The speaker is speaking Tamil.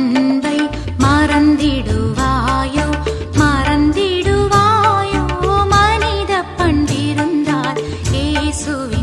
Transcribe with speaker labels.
Speaker 1: அன்பை மறந்திடுவாயோ? மறந்திடுவாயோ? மனித பண்டிருந்தார் ஏசுவி